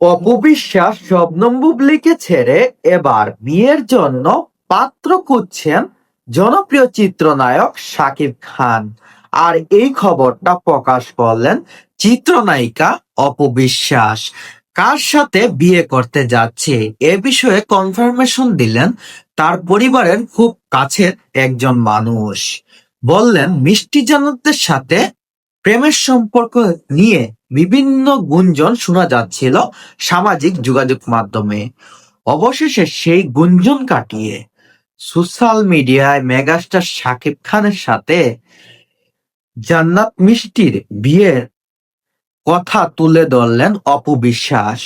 অপবিশ্বাস শবনম বুবলিকে ছেড়ে এবার বিয়ের জন্য পাত্র খুঁজছেন জনপ্রিয় চিত্রনায়ক শাকিব খান। আর এই খবরটা প্রকাশ করলেন চিত্রনায়িকা অপবিশ্বাস। কার সাথে বিয়ে করতে যাচ্ছে? এ বিষয়ে কনফার্মেশন দিলেন তার পরিবারের খুব কাছের একজন মানুষ। বললেন, মিষ্টি জান্নাতের সাথে প্রেমের সম্পর্ক নিয়ে বিভিন্ন গুঞ্জন শোনা যাচ্ছিল সামাজিক যোগাযোগ মাধ্যমে। অবশেষে সেই গুঞ্জন কাটিয়ে সোশ্যাল মিডিয়ায় মেগাস্টার শাকিব খানের সাথে জান্নাত মিষ্টির বিয়ের কথা তুলে ধরলেন অপু বিশ্বাস।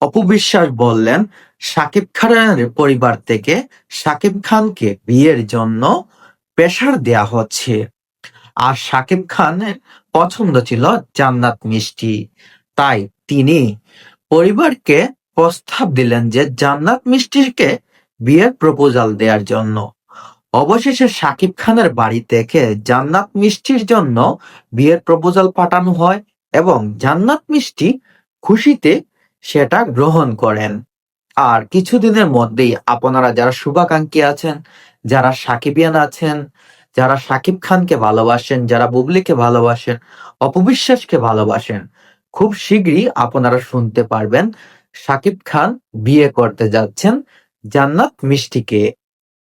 অপু বিশ্বাস বললেন, শাকিব খানের পরিবার থেকে শাকিব খানকে বিয়ের জন্য প্রেশার দেয়া হচ্ছে। আর শাকিব খানের পছন্দ ছিল জান্নাত মিষ্টি। তাই তিনি পরিবারকে প্রস্তাব দিলেন যে জান্নাত মিষ্টিকে বিয়ের প্রপোজাল দেওয়ার জন্য। অবশেষে শাকিব খানের বাড়ি থেকে জান্নাত মিষ্টির জন্য বিয়ের প্রপোজাল পাঠানো হয় এবং জান্নাত মিষ্টি খুশিতে সেটা গ্রহণ করেন। আর কিছুদিনের মধ্যেই আপনারা যারা শুভাকাঙ্ক্ষী আছেন, যারা সাকিবিয়ান আছেন যারা সাকিব খানকে ভালোবাসেন, যারা বুবলিকে ভালোবাসেন, অপবিশ্বাসকে ভালোবাসেন, খুব শীঘ্রই আপনারা শুনতে পারবেন সাকিব খান বিয়ে করতে যাচ্ছেন জান্নাত মিষ্টিকে